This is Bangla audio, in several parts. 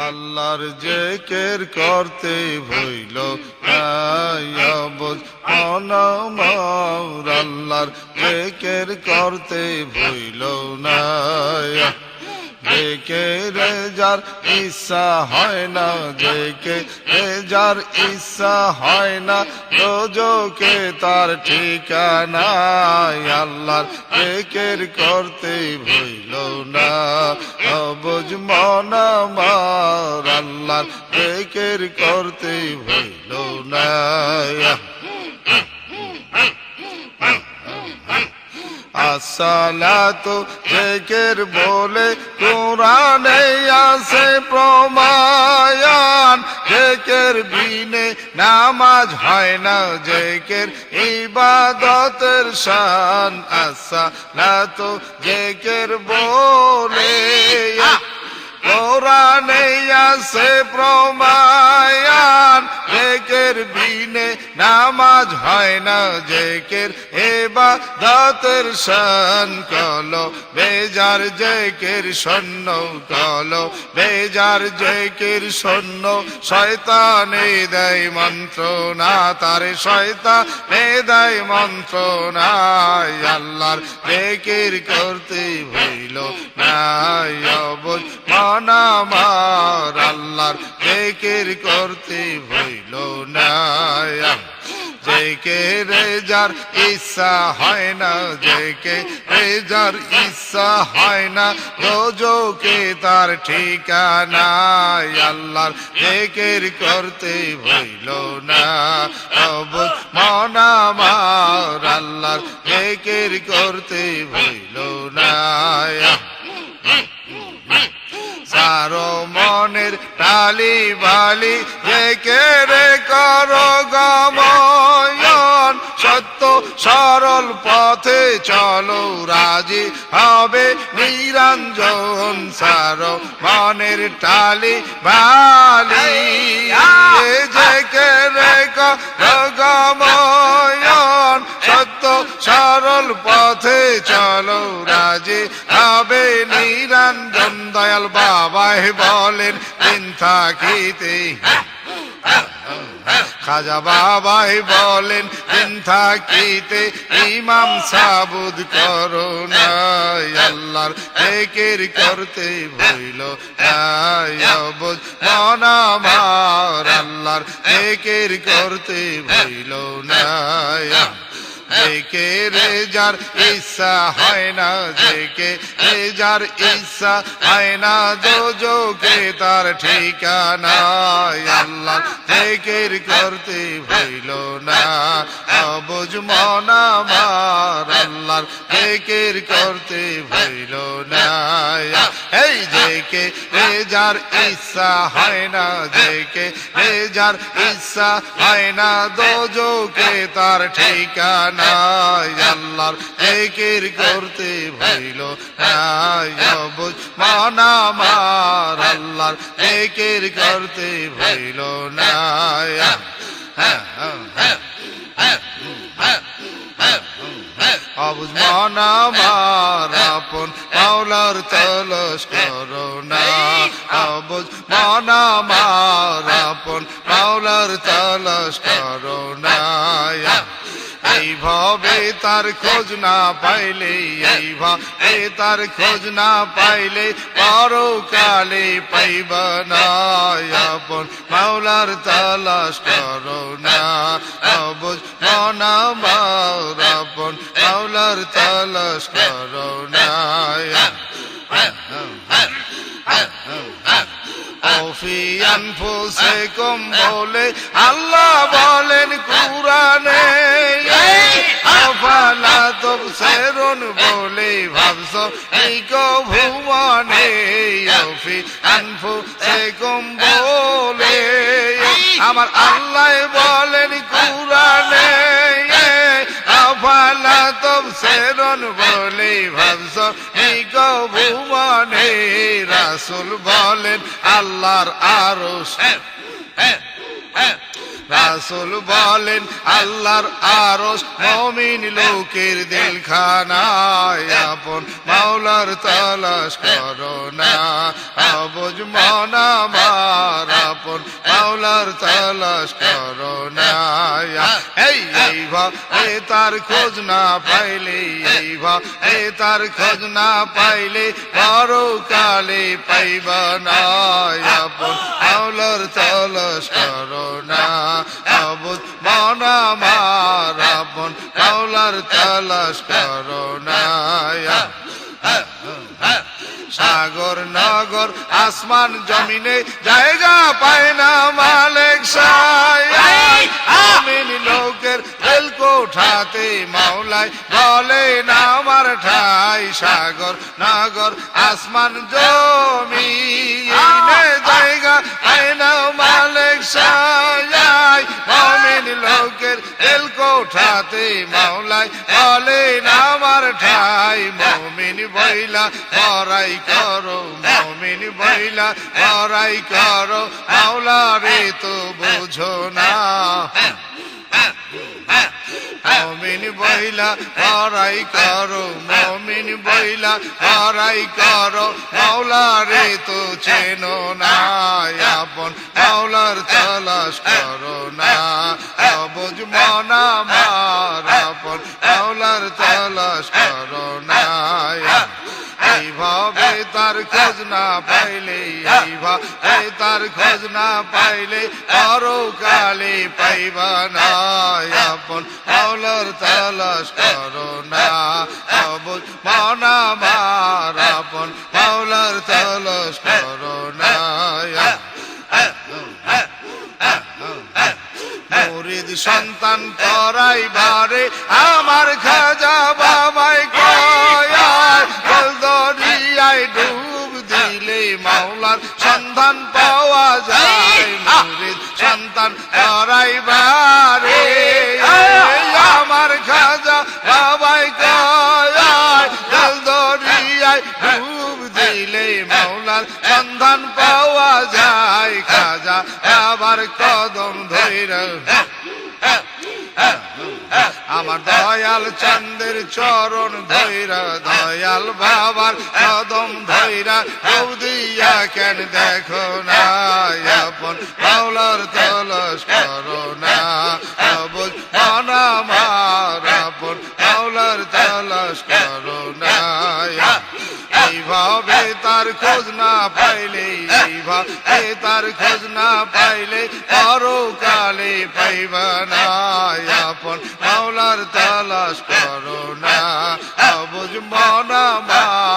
আল্লাহর জেকের করতে ভইল আল্লাহর জেকের করতে ভইল না দেখে রে যার ইচ্ছা হয় না, দেখে রে যার ইচ্ছা হয় না, রোজকে তার ঠিকানা আল্লাহর একের করতে ভইল না। অবুজ মন আমার আল্লাহর একের করতে ভইল না। আসসালাতু জেকের বলে কোরআনে আছে প্রমায়ান। জেকের বিনে নামাজ হয় না জেকের ইবাদতের শান। আসসালাতু জেকের বলে কোরআনে আছে প্রমায়ান। জেকের বিনে নামাজ হয় না জেকের এবা দাতের শান কলো, বেজার জেকের সন্ন কলো, বেজার জেকের সন্ন শয়তানে দেয় মন্ত্র না তারে শয়তানে দেয় মন্ত্র না আল্লাহর জেকের করতে ভইল না অবুজ মনামার আল্লাহর জেকের করতে ভইল না জেকে রেজার ইচ্ছা হয় না জেকে রেজার ইচ্ছা হয় না, রোজকে তার ঠিকানা আল্লাহর জেকের করতে ভইল না। অবুজ মনামার আল্লাহর জেকের করতে ভইল না সারো মনের টালি বালি রেখে রে করো গময়ন। সত্য সরল পথে চলো রাজি হবে নিরঞ্জন সারো মনের টালি বালি। জেকে রে করো গময়ন। সত্য সরল পথে চলো, রাজি হবে নিরঞ্জন দয়াল বাবাই বলেন, দিন থাকিতে খাজা বাবাই বলেন, দিন থাকিতে ইমাম সাবুদ করো না আল্লাহর ফেকের করতে ভইল বুঝ মনামার আল্লাহর ফেকের করতে ভইল না জেকে রেজার ইচ্ছা হয় না, জেকে রেজার ইচ্ছা হয় না যোজকে তার ঠিকানা আল্লাহ করতে ভইল না। অবুজ মনামার আল্লাহর জেকের করতে ভইল না। এই জেকে রেজার ইচ্ছা হয় না, জেকে রেজার ইচ্ছা হয় না দোজকে তার ঠিকানা আল্লাহর জেকের করতে ভইল বুঝ মানামার আল্লাহর জেকের করতে ভইল না অবুজ মানামার আপন মাওলার তলস করো না। অবুজ মানামার আপন মাওলার তলস করো না। এইভাবে তার খোঁজ না পাইলে, এইভাবে তার খোঁজ না পাইলে পরকালে পাইব না। আপন মাওলার তালাশ করো না, অবুজ আপন মাওলার তালাশ করো না। ফুসে কম বলে, আল্লাহ বলেন তব সেরুন বলে ভাবছ, এই ভুবনে অফি, আনফু সে কম বলে আমার আল্লাহ বলেন কুরানে আফালা তব সেরন বলে ভাবছ, এই ভুবনে রাসুল বলেন, আল্লাহর আরও রাসুল বলেন, আল্লাহর আরস মমিন লোকের দিলখানায় আপন, মাওলার তালাশ করো না। অবুজ মন আমার আপন, মাওলার তালাশ করো না। এই এই ভাবে তার খোঁজ না পাইলে, এই ভাবে তার খোঁজ না পাইলে বড় কালে পাইবা না। আপন মাওলার তালাশ করো না। মনা মারাবন মাওলার তালাশ করো না। সাগর নগর আসমান জমিনে জায়গা পায় না মালিক আমিন লোকের রেল কোঠাতে মাওলায় বলে না আমার ঠাই সাগর, নগর, আসমান, জমিনে। জায়গা পায় না মালিক সাই মমিন লোকের কোঠাতে বলে না আমার ঠাই। মমিন বইলা, বড়াই করো, মমিন বইলা, বড়াই করো। মাওলা রে তো বুঝো না। মমিন বইলা, হরাই করো, মমিন বইলা, হরাই করো। মাওলা রে তো চেনো না, আপন মাওলার তালাশ করো না। অবুজ মনা তার খোঁজ না পাইলে এইভাবে তার খোঁজ না পাইলে পরকালে পাইবা না। আপন মাওলার তালাশ করো না অবুজ মনা মার। আপন মাওলার তালাশ করো না। মুরিদ সন্তান করাইবারে আমার খাজা সন্তান করাইবারে আমার খাজা বাবাই কয়ায় দরিয়ায় ডুব দিলে মাওলার সন্ধান পাওয়া যায়। খাজা আবার কদম ধৈর আমার দয়াল চন্দের চরণ ধৈরা, দয়াল বাবার কদম ধৈরা দিয়া কেন দেখো না, আপন পাওলার তলস করো না। তার খোঁজ না পাইলে এ তার খোঁজ না পাইলে পরকালে পাইবা না। আপন মাওলার তালাশ করো না। বুঝ মন আমার।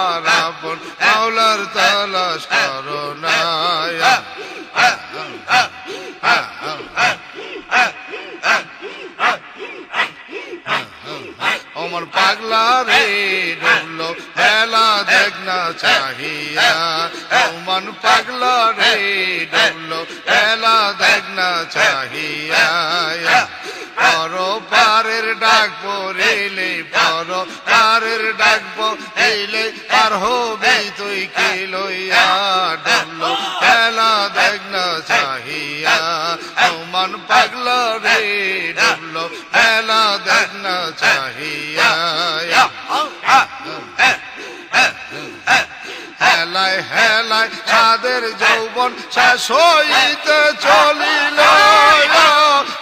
না চাহিয়া মন পাগল রে ডুবলো বেলা দেখ না চাহিয়া। পর পারের ডাক পড়িলে, পর পারের ডাক পড়িলে, পার হবি তুই কি লইয়া যৌবন শেষ হইতে চলিল।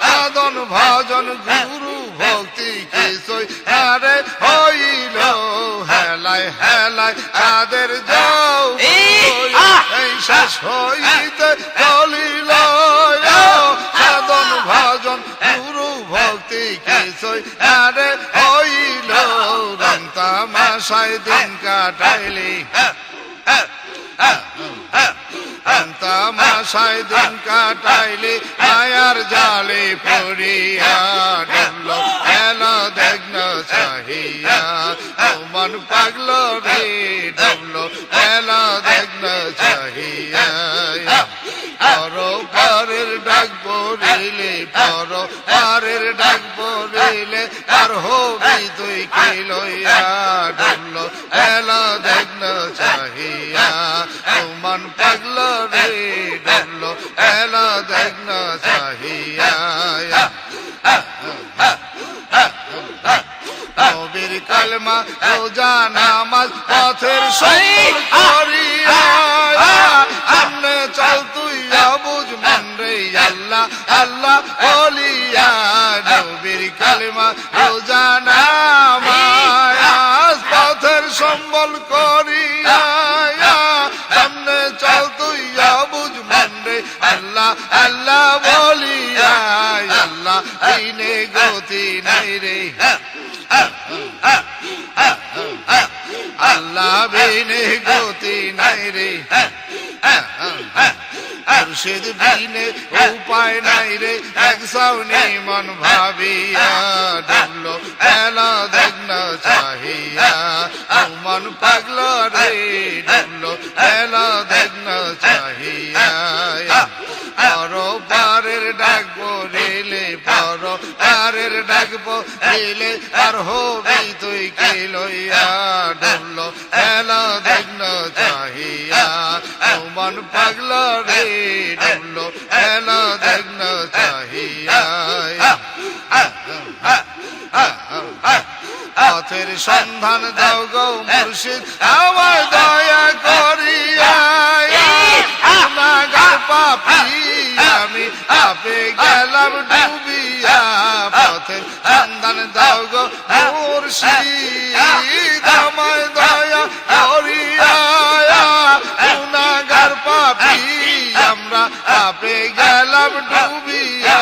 সাধন ভজন গুরু ভক্তি কিছুই আরে হইল। হেলায় হেলায় তাদের এই শেষ হইতে চলিল। সাধন ভজন গুরু ভক্তি কিছুই আরে হইল। রং তামাশায় দিন কাটাইলি। তামাশায় দিন কাটাইলে আয়ার জালে পড়িয়া ডুবল এলা দেখন চাহিয়া মন পাগল রে ডুবল এলা দেখন চাহিয়া পর পারের ডাক পড়িলে পর পারের ডাক পড়িলে আর হবি তুই কি লইয়া ডুবল এলা দেখন চাহিয়া মন পাগল রে ডলো এলো দেখল সাহিয়া কবির কালমা রোজা নামাজ পথের সই। করিয়া মুর্শিদ বিনে উপায় নাই রে। এক সাউনি মন ভাবিয়া ডুবলো পেলা দেখন চাহিয়া। মন পাগল রে ডুবলো পেলা দেখন চাহিয়া। পর পারের ডাক রেলে পর, পারের ডাক রেলে আর হবি তুই কে লইয়া ডুবলো পেলা দেখন চাহিয়া। মন পাগল রে ডুবলো পেলা দেখন চাহিয়া পথের সন্ধান দাও গো মুর্শিদ, আমার দয়া করিয়া নাগার পাপি আমি আপে গেলাম ডুবিয়া। পথের সন্ধান দাও গো মুর্শিদ। ডুবিয়া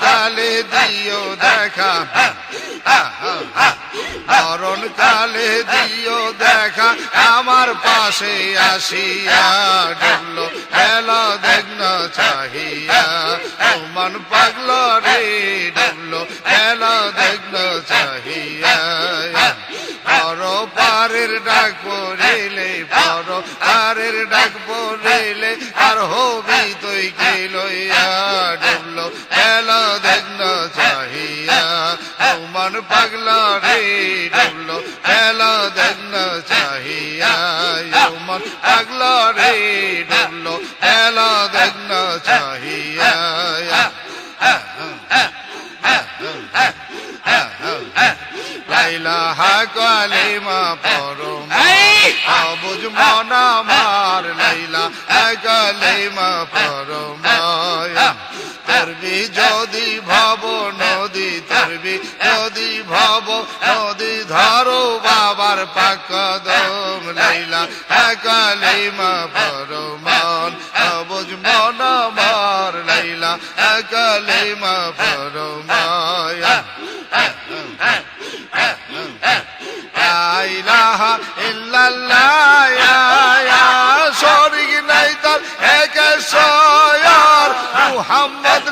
কালে দিও দেখা। মরণ কালে দিও দেখা। আমার পাশে আসিয়া ডুবলো বেলা দেখন চাহিয়া। মন পাগল বাবার পাকদম লাইলা কালিমা পরমান অবুজ মন আমার লাইলা কালিমা পরমায়া ইলাহা ইল্লাল্লাহ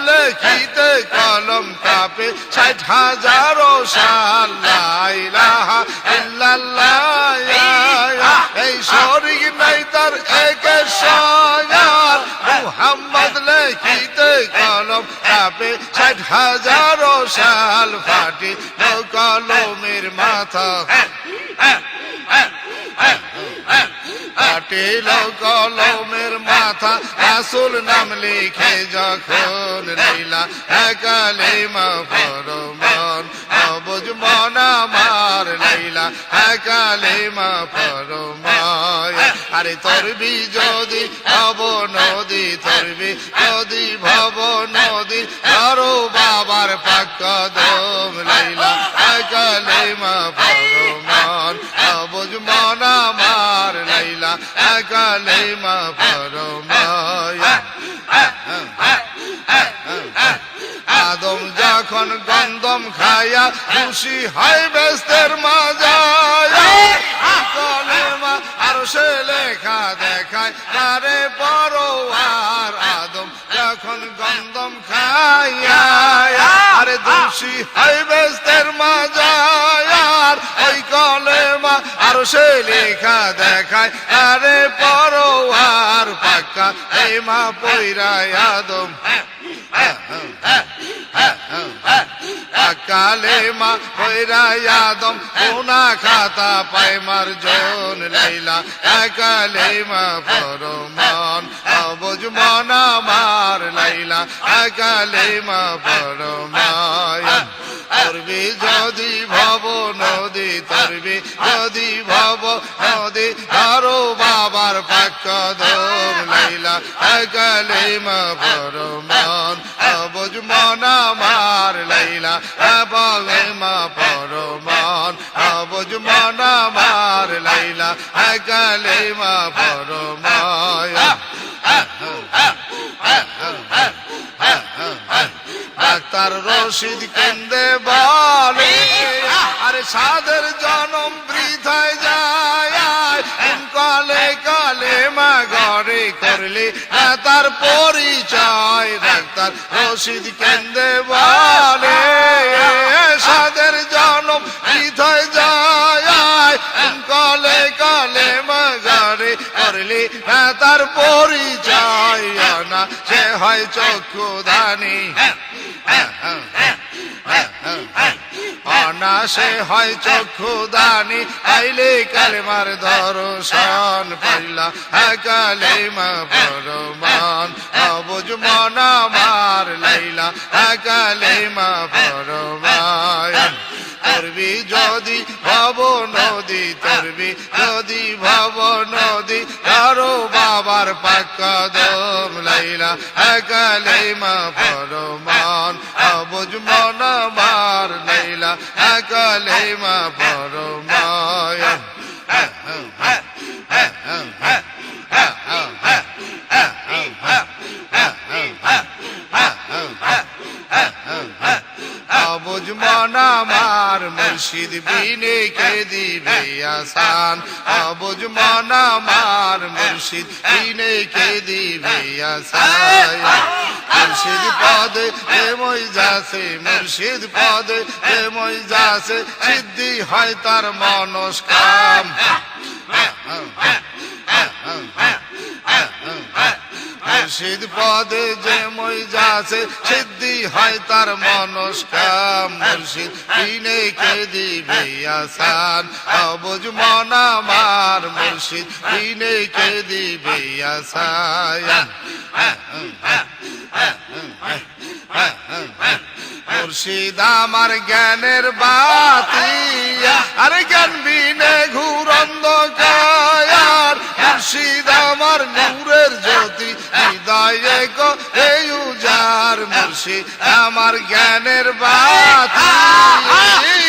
লেখিতে কলম কাপে ষাট হাজারো সাল। লেখিতে কলম কাপে ষাট হাজারো সাল ফাটি কলমের মাথা কাটিল কলমের মাথা রাসুল নাম লিখে যখন লীলা কালিমা ফরমান অবুজ মন আমার লীলা কালিমা ফরমায় আরে তরবি যদি ভব নদী, তরবি যদি ভব নদী, ধরো বাবার পাক দম লীলা কালিমা ফরমান অবুজ মন আমার লাইলা কালিমা ফরমায়া আদম যখন গন্ধম খায়া খুশি হয় ব্যস্তের মাজায় সে লেখা দেখায়, তারে বড় আর আদম যখন গন্ধম খাইয়া আরে দোষী হয় ব্যস্তের মাজায় ওই কলেমা মা আর সে লেখা দেখায় আরে বড় আর পাক্কা। এই মা পৈরায় আদম। কালে মা হইরা আদম কোনা খাতা পাইমার জন লাইলা। কালে মা পরমান অবুজ মন আমার লাইলা। কালে মা পরমায়ন তরবি যদি ভব নদী, তরবি যদি ভব নদী আরও বাবার পাক্ক দম লাইলা। কালে মা পরমান অবুজ মন আমার লাইলা বলে মা পরমান অবুজ মন আমার লাইলা কালে মা পরমায়ন ডাক্তার রশিদ কেন্দে বলে, আরে সাদের জনম বৃথায় করলে তার পরিচয় ডাক্তার রশিদ কেন্দে বলে সাদের জনম বৃথায় যায় কালে কলে মা ঘরে করলে তার পরিচয় না সে হয় চক্ষু দানি হ্যাঁ হয় চক্ষু দানি, আইলে কালেমার দর্শন পাইলা। কালেমা পরমান অবুজ মন আমার লাইলা। কালেমা পরমায়ন তরবি যদি ভব নদী, তরবি যদি ভব নদী, কারও বাবার পাক্কা দম লাইলা। কালেমা পরমান অবুজ মন লাইলা কালেমা পরমায়ন অবুজ মন আমার মুর্শিদ বিনে কে দিবে আসান? অবুজ মন আমার মুর্শিদ বিনে কে দিবে আসান? মুর্শিদ পদ প্রেমই যাছে মুর্শিদ পদে প্রেমই যাছে সিদ্ধি হয় তার মনস্কাম। মুর্শিদ পদে যে মই যাছে, সিদ্ধি হয় তার মনস্কাম। মুর্শিদ বিনে কে দিবে আসান? অবুজ মন আমার মুর্শিদ বিনে কে দিবে আসান? মুর্শিদ আমার জ্ঞানের বাতি, আরে জ্ঞান বিনে ঘুরন্দ কায়ার মুর্শিদ আমার নূরের জ্যোতি হৃদয়ে গো এই উজার মুর্শিদ আমার জ্ঞানের বাতি।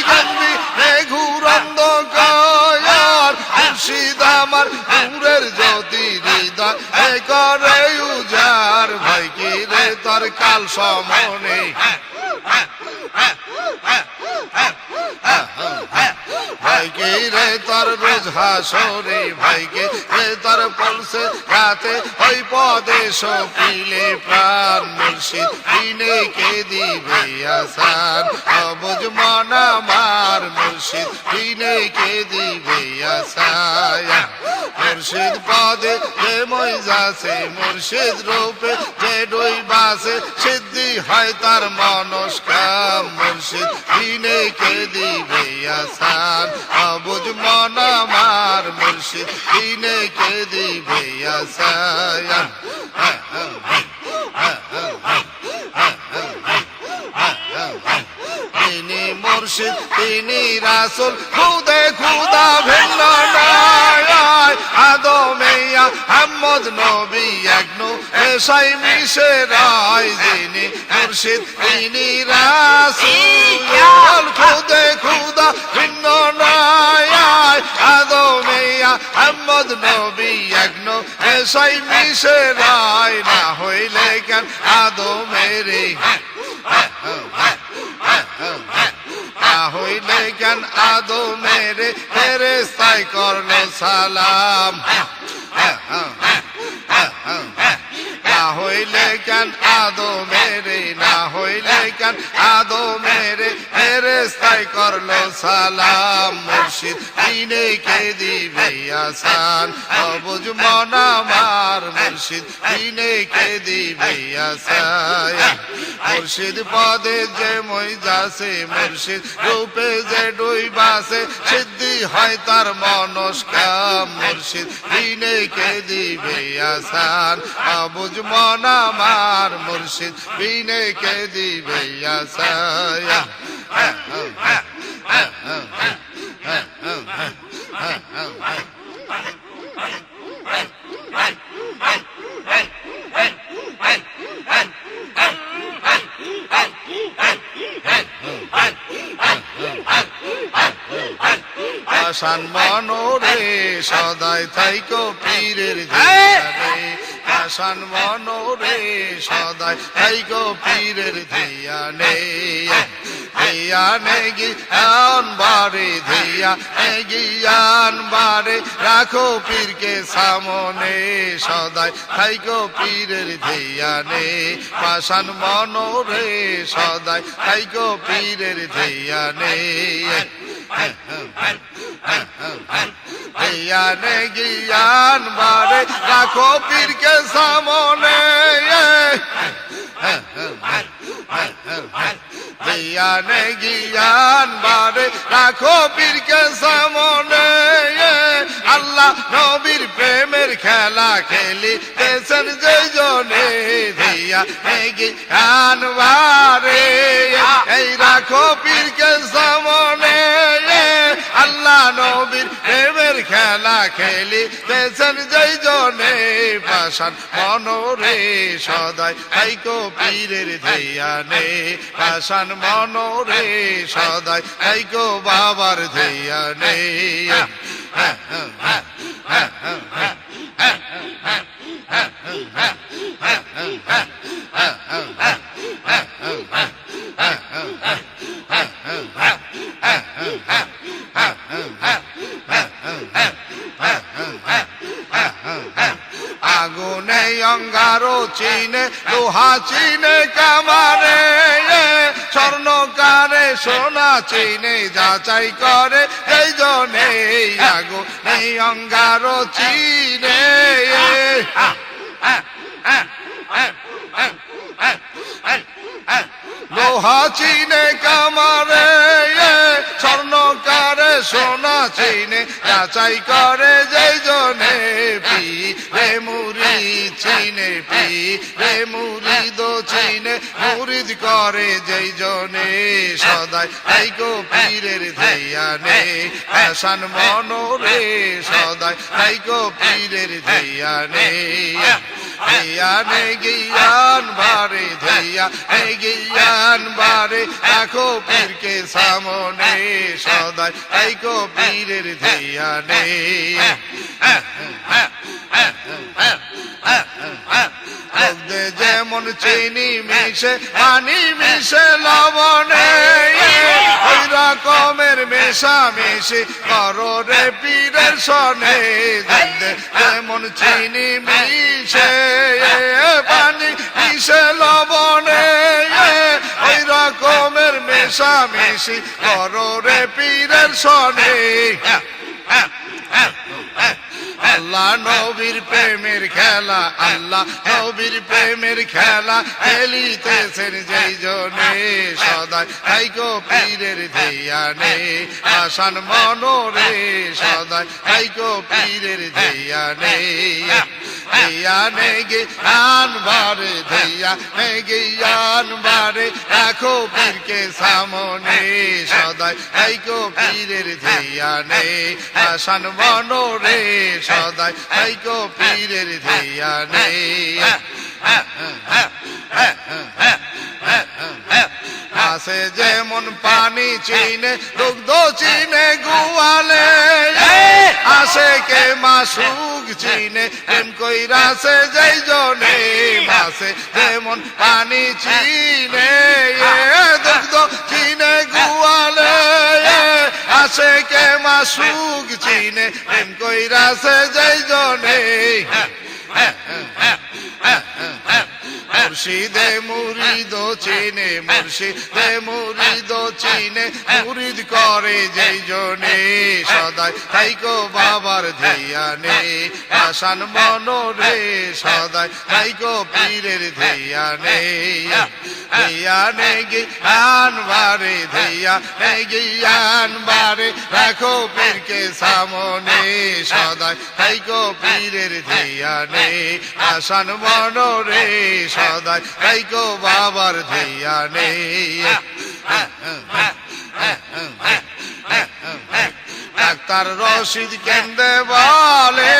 বিনে ঘুরন্দ কায়ার মুর্শিদ আমার নূরের জ্যোতি হৃদয় করে উজার। ভাই কি রে তোর কাল সমনে? ভাইকে রে তোর রোজ হাসরে ভাইকে রে তোর পলসে রাতে ওই পদে সপিলে প্রাণ মুর্শিদ, দিনে কে দিবে আসান? অবুজ মনা মুর্শিদ দিনে কে দিবে আসান মুর্শিদ পদে যে মই যাছে মুর্শিদ রূপে যে ডই বাসে সিদ্ধি হয় তার মনস্কাম। মুর্শিদ দিনে কে দিবে আসান অবুজ মন আমার, মুর্শিদ দিনে কে দিবে আসান তিনি মুর্শিদ, তিনি রাসুল। খুদে খুদা ভিন্ন আদমেয়া হাম্মদ নবী একনু এসাই মিশে রায় যিনি মুর্শিদ, তিনি রাসুল। খুদে খুদা ভিন্ন নয় আদমেয়া হাম্মদ নবী একনু এসাই মিশে রায় না হইলে কেন? আদমেরে হইলে জ্ঞান আদো মেরে ফেরে সাই করল সালাম না হইলে জ্ঞান আদো মেরে, না হইলে জ্ঞান আদো মেরে? ফেরে ফেরেস্তাই করল সালাম মুর্শিদ। কিনে কে দিবে আসান? অবুজ মন আমার মুর্শিদ। কিনে কে দিবে আসান? মুর্শিদ পদে যে মই যাসে, মুর্শিদ রূপে যে ডুই বাসে, সিদ্ধি হয় তার মনস্কাম মুর্শিদ। কিনে কে দিবে আসান? অবুজ মন আমার মুর্শিদ বিনে কে দিবে আসায়া আসান মনোরে সদাই থাইকো পীরের ধিয়ারে আসান মনোরে সদাই থাইকো পীরের ধিয়ানে ধিয়ানে গিয়ান বারে ধিয়া গিয়ান বারে রাখো পীরকে সামনে সদাই থাইকো পীরের ধিয়ানে পাশান মনোরে সদাই থাইকো পীরের ধিয়ানে জ্ঞানে জ্ঞান বারে রাখো পীরকে সামনে। জ্ঞানে জ্ঞান বারে রাখো পীরকে সামনে। আল্লাহ নবীর প্রেমের খেলা খেলি দেশের যে জনে দিয়া জ্ঞান বারে এই রাখো পীরকে সামনে। নবীর প্রেমের খেলা খেলি। দেশের যাই জনে পাশান মনোরে সদাই। থাইকো পীরের ধেয়ানে পাশান মনোরে সদাই। থাইকো বাবার ধিয়ানে আগুনে অঙ্গারো চিনে, লোহা চিনে, কামারে স্বর্ণকারে, সোনা চিনে, যাচাই করে, এই জনে আগুনে অঙ্গারো চিনে লোহা চিনে, কামারে সোনা চিনে, যাচাই করে যেই জনে পি। রে মুরি চিনে পি, রে মুরি দো চিনে মুরিদ করে যেই জনে সদাই। এই গো পীরের ধিয়ানে আসান মনোরে সদাই। এই গো পীরের ধিয়ানে ধিয়ানে গিয়ান, বারে ধিয়া গিয়ান, বারে রাখো পীরকে সামনে, সদাই তাই কো পীরের ধিয়ানে। দুধে যেমন চিনি মিশে, পানি মিশে, লবণে ওই রকমের মেশা মিশি করো রে পীরের সনে। যেমন চিনি মিশে, পানি মিশে, লবণে ওই রকমের মেশা মিশি করো রে পীরের সনে। আল্লাহ নবীর প্রেমের খেলা, আল্লাহ নবীর প্রেমের খেলা, খেলিতেছেন যেই জনে সদাই। হাইকো পীরের ধিয়ানে, আসান মনোরে সদাই। হাইকো পীরের ধিয়ানে ধিয়ানে জ্ঞান বারে ধিয়া জ্ঞান বারে রাখো পীরকে সামনে সদাই হাইকো পীরের ধিয়ানে আসান মনোরে সদাই হাইকো পীরের ধিয়ানে আসে যেমন পানি চিনে, দুগ্ধ চিনে গুয়ালে আসে কে মাসুক চিনে, প্রেম কইরাছে যেই জনে মাসে যেমন পানি চিনে দুগ্ধ চিনে গুয়ালে আসে কে মাসুক চিনে, প্রেম কইরাছে যেই জনে। মুর্শিদে মুরিদ চিনে, মুর্শিদে মুরিদ চিনে, মুরিদ করে যেই জনে। সদাই তাইকো বাবার ধিয়ানে আসান মনোরে সদাই তাইকো পীরের ধিয়ানে ধিয়ানে জ্ঞান বারে ধিয়ানে জ্ঞান বারে, রাখো পীরকে সামনে। সদাই তাইকো পীরের ধিয়ানে আসান মনোরে সদাই তাইকো বাবার ধিয়ানে ডাক্তার রশিদ কেন্দ্রে বলে,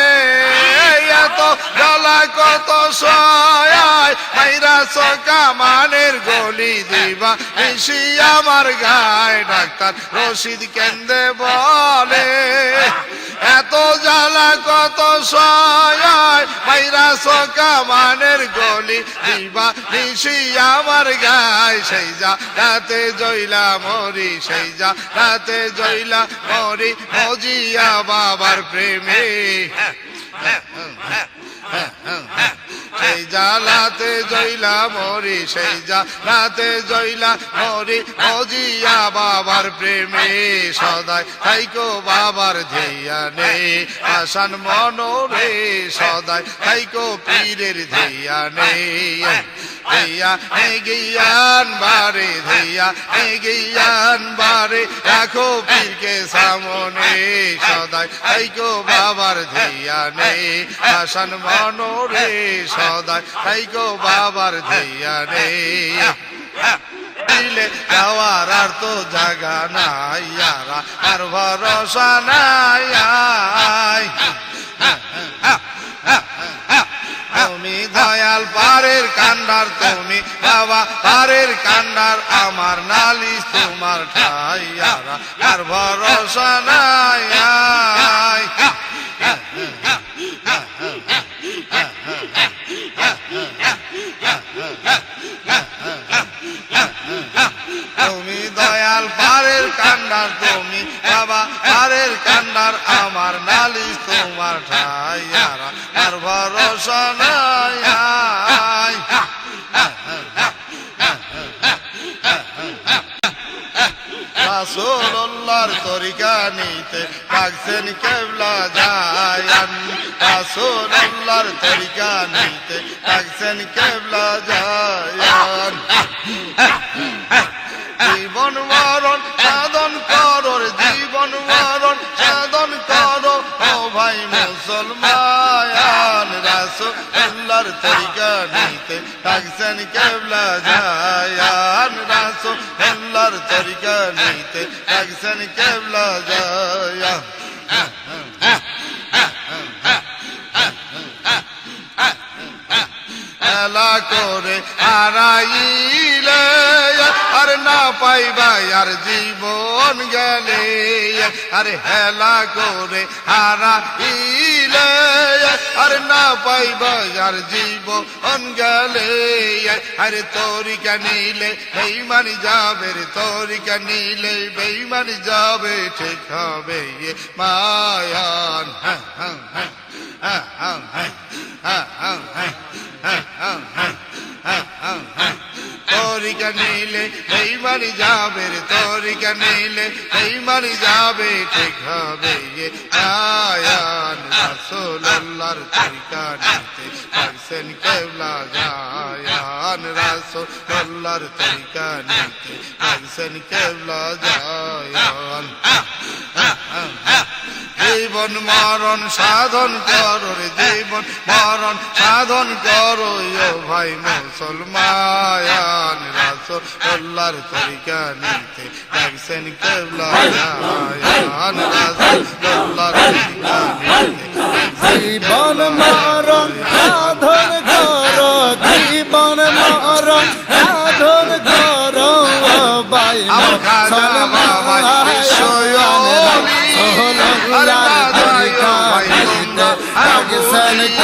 এত গলা কত সয় মাইরা সকা মানের গলি দিবা বেশি আমার গায় ডাক্তার রশিদ কেন্দ্রে বলে এত জ্বালা কত সয় মাইরা সকা মানের গলি দিবা নিশি আমার গায় সেই যা রাতে জইলা মরি সেই যা রাতে জইলা মরি মজিয়া বাবার প্রেমে সেই জালাতে জইলা মরি, সেই জালাতে জইলা মরি। অজিয়া বাবার প্রেমে সদাই থাইকো বাবার ধেয়া নেই আসান মনরে সদাই থাইকো পীরের ধেয়া নে নে গিয়ান বারে নে গিয়ান বারে রাখো পীরকে সামনে সদাই। থাইকো বাবার ধিয়া নে আসান মনোরে সদাই। থাইকো বাবার ধিয়া নে দিলে যাওয়ার আর তো জাগা নাই আর ভরসা নাই। তুমি দয়াল পারের কান্ডার, তুমি বাবা পারের কান্ডার, আমার নালিশ তোমার আর ভরসা নাই তুমি দয়াল পারের কান্ডার, তুমি বাবা পারের কান্ডার আমার নালিশ তোমার আর ভরসা নাই। রাসূলুল্লাহর তরিকা নিতে ডাকছেন কেবলা জায়ান রাসূলুল্লাহর তরিকা নিতে ডাকছেন কেবলা জায়ান চলার তরিকা নিতে থাকছেন কেবলা যায়ান রাসো আল্লাহর তরিকা নিতে থাকছেন কেবলা যায়া এলা করে হারাই আর না পাইবা আর জীবন গেলে আরে হেলা করে হারাইলে আর না পাইবা আর জীবন গেলে আরে তরিকা নিলে বেইমানি যাবে রে তরিকা নিলে বেইমানি যাবে ঠিক হবে মায়ান হ্যাঁ হ্যাঁ হ্যাঁ হ্যাঁ হ্যাঁ হ্যাঁ হ্যাঁ হ্যাঁ তরিকা নিলে এই মারি যাবে রে, তরিকা নিলে এই মারি যাবে, ঠিক হবে এ আয়ান। রাসূলুল্লাহর তরিকা নিতে পারছেন কেবলা জায়ান। রাসূলুল্লাহর তরিকা নিতে পারছেন কেবলা জায়ান। জীবন মরণ সাধন করো রে জীবন মরণ সাধন করো। ও ভাই মুসলমান রাসূলুল্লাহর তরিকা নিতে লাগছেন কেবলা জায়ান রাসূলুল্লাহর তরিকা নিতে জীবন মরণ সাধন করো জীবন মরণ সাধন করো বাই Yeah.